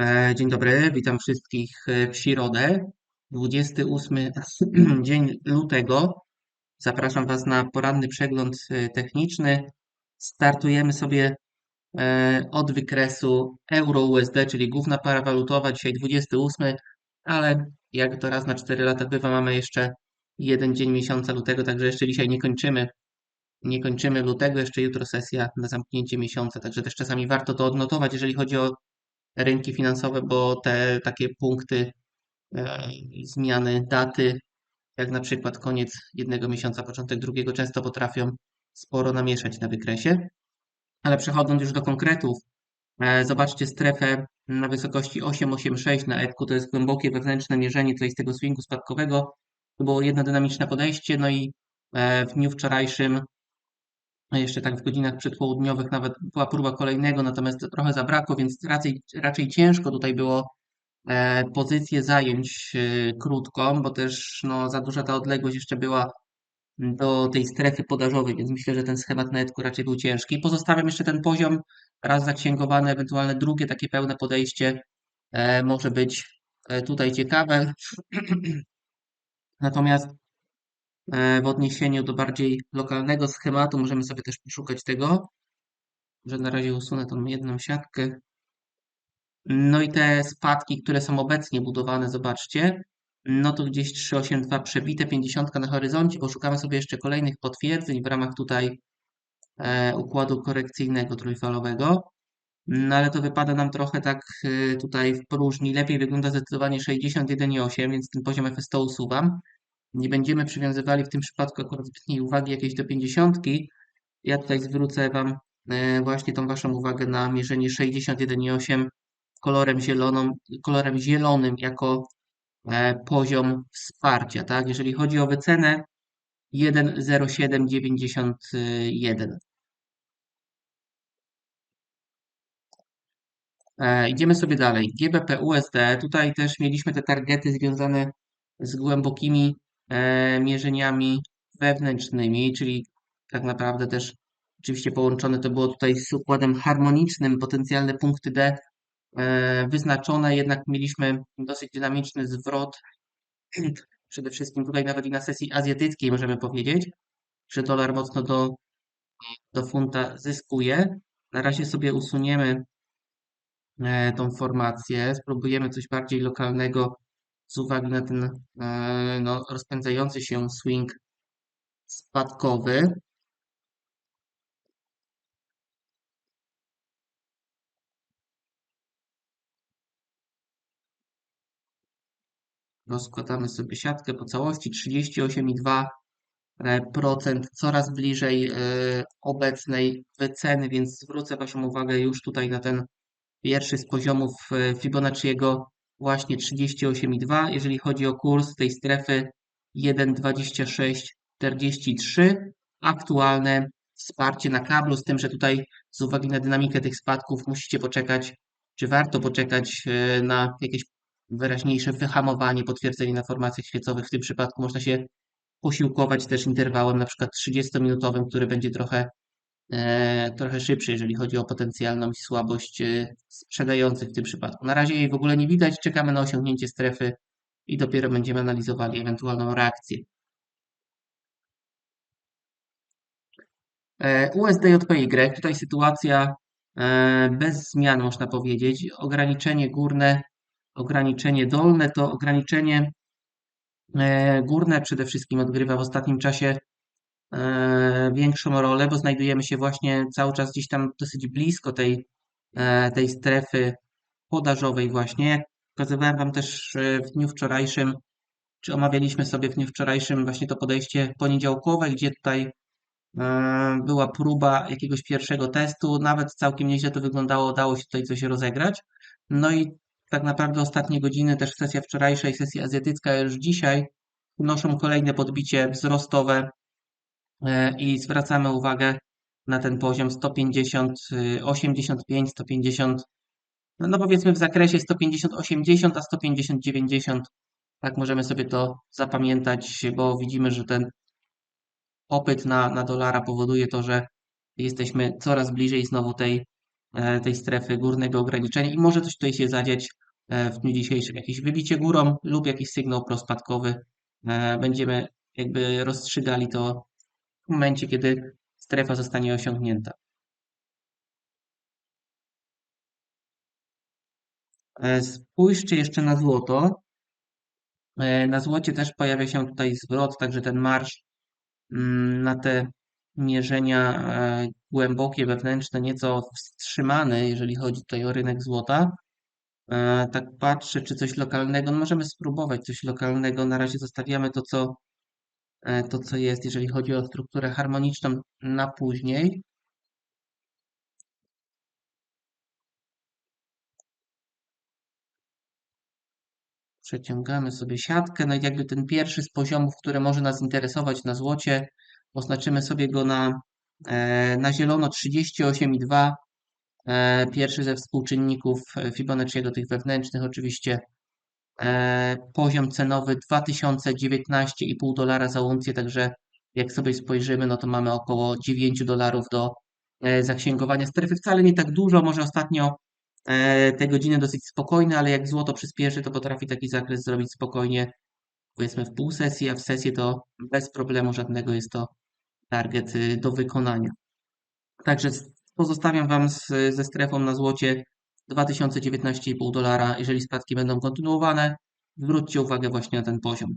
E, Dzień dobry, witam wszystkich e, w środę, 28 dzień lutego. Zapraszam Was na poranny przegląd e, techniczny. Startujemy sobie od wykresu euro-USD, czyli główna para walutowa, dzisiaj 28, ale jak to raz na 4 lata bywa, mamy jeszcze jeden dzień miesiąca lutego, także jeszcze dzisiaj nie kończymy. Nie kończymy lutego, jeszcze jutro sesja na zamknięcie miesiąca, także też czasami warto to odnotować, jeżeli chodzi o rynki finansowe, bo te takie punkty e, zmiany daty, jak na przykład koniec jednego miesiąca, początek drugiego, często potrafią sporo namieszać na wykresie. Ale przechodząc już do konkretów, e, zobaczcie strefę na wysokości 8,86 na EPQ, to jest głębokie wewnętrzne mierzenie tutaj z tego swingu spadkowego. To było jedno dynamiczne podejście, no i e, w dniu wczorajszym jeszcze tak w godzinach przedpołudniowych nawet była próba kolejnego, natomiast trochę zabrakło, więc raczej, raczej ciężko tutaj było e, pozycję zająć e, krótką, bo też no, za duża ta odległość jeszcze była do tej strefy podażowej, więc myślę, że ten schemat na netku raczej był ciężki. Pozostawiam jeszcze ten poziom, raz zaksięgowane, ewentualne drugie takie pełne podejście e, może być tutaj ciekawe. Natomiast w odniesieniu do bardziej lokalnego schematu możemy sobie też poszukać tego, że na razie usunę tą jedną siatkę. No i te spadki, które są obecnie budowane, zobaczcie, no to gdzieś 382 przebite, 50 na horyzoncie, poszukamy sobie jeszcze kolejnych potwierdzeń w ramach tutaj e, układu korekcyjnego trójfalowego. No ale to wypada nam trochę tak e, tutaj w próżni. Lepiej wygląda zdecydowanie 61,8, więc ten poziom FS100 usuwam nie będziemy przywiązywali w tym przypadku akurat zbytniej uwagi jakiejś do 50. Ja tutaj zwrócę Wam e, właśnie tą Waszą uwagę na mierzenie 61,8 kolorem, zieloną, kolorem zielonym jako e, poziom wsparcia. Tak? Jeżeli chodzi o wycenę 1,0791. E, idziemy sobie dalej. GBP USD. Tutaj też mieliśmy te targety związane z głębokimi mierzeniami wewnętrznymi, czyli tak naprawdę też oczywiście połączone to było tutaj z układem harmonicznym, potencjalne punkty D e, wyznaczone, jednak mieliśmy dosyć dynamiczny zwrot, przede wszystkim tutaj nawet i na sesji azjatyckiej możemy powiedzieć, że dolar mocno do, do funta zyskuje. Na razie sobie usuniemy e, tą formację, spróbujemy coś bardziej lokalnego z uwagi na ten e, no, rozpędzający się swing spadkowy. Rozkładamy sobie siatkę po całości 38,2%, coraz bliżej e, obecnej wyceny, więc zwrócę Waszą uwagę już tutaj na ten pierwszy z poziomów e, Fibonacciego właśnie 38,2. Jeżeli chodzi o kurs tej strefy 1,2643, aktualne wsparcie na kablu, z tym, że tutaj z uwagi na dynamikę tych spadków musicie poczekać, czy warto poczekać e, na jakieś wyraźniejsze wyhamowanie, potwierdzenie na formacjach świecowych. W tym przypadku można się posiłkować też interwałem, na przykład 30-minutowym, który będzie trochę trochę szybszy, jeżeli chodzi o potencjalną słabość e, sprzedających w tym przypadku. Na razie jej w ogóle nie widać, czekamy na osiągnięcie strefy i dopiero będziemy analizowali ewentualną reakcję. E, USDJPY, tutaj sytuacja bez zmian można powiedzieć. Ograniczenie górne, ograniczenie dolne to ograniczenie górne przede wszystkim odgrywa w ostatnim czasie E, większą rolę, bo znajdujemy się właśnie cały czas gdzieś tam dosyć blisko tej, e, tej strefy podażowej właśnie. Jak pokazywałem Wam też e, w dniu wczorajszym, czy omawialiśmy sobie w dniu wczorajszym właśnie to podejście poniedziałkowe, gdzie tutaj była próba jakiegoś pierwszego testu, nawet całkiem nieźle to wyglądało, dało się tutaj coś rozegrać. No i tak naprawdę ostatnie godziny, też sesja wczorajsza i sesja azjatycka już dzisiaj wnoszą kolejne podbicie wzrostowe E, i zwracamy uwagę na ten poziom 150, 85, 150, no powiedzmy w zakresie 150, 80, a 150, 90. Tak możemy sobie to zapamiętać, bo widzimy, że ten popyt na, na dolara powoduje to, że jesteśmy coraz bliżej znowu tej e, tej strefy górnego ograniczenia i może coś tutaj się zadziać e, w dniu dzisiejszym. Jakieś wybicie górą lub jakiś sygnał prospadkowy. E, Będziemy jakby rozstrzygali to w momencie, kiedy strefa zostanie osiągnięta. E, Spójrzcie jeszcze na złoto. E, Na złocie też pojawia się tutaj zwrot, także ten marsz mm, na te mierzenia e, głębokie, wewnętrzne, nieco wstrzymany, jeżeli chodzi tutaj o rynek złota. Tak patrzę, czy coś lokalnego. No możemy spróbować coś lokalnego. Na razie zostawiamy to, co, to, co jest, jeżeli chodzi o strukturę harmoniczną na później. Przeciągamy sobie siatkę. No i jakby ten pierwszy z poziomów, który może nas interesować na złocie, oznaczymy sobie go na, e, na zielono 38,2. E, Pierwszy ze współczynników e, Fibonacciego, tych wewnętrznych oczywiście. E, Poziom cenowy 2019,5 dolara za uncję, także jak sobie spojrzymy, no to mamy około 9 dolarów do e, zaksięgowania strefy. Wcale nie tak dużo, może ostatnio e, te godziny dosyć spokojne, ale jak złoto przyspieszy, to potrafi taki zakres zrobić spokojnie, powiedzmy w pół sesji, a w sesji to bez problemu żadnego jest to target y, do wykonania. Także pozostawiam Wam z, ze strefą na złocie 2019,5 dolara. Jeżeli spadki będą kontynuowane, zwróćcie uwagę właśnie na ten poziom.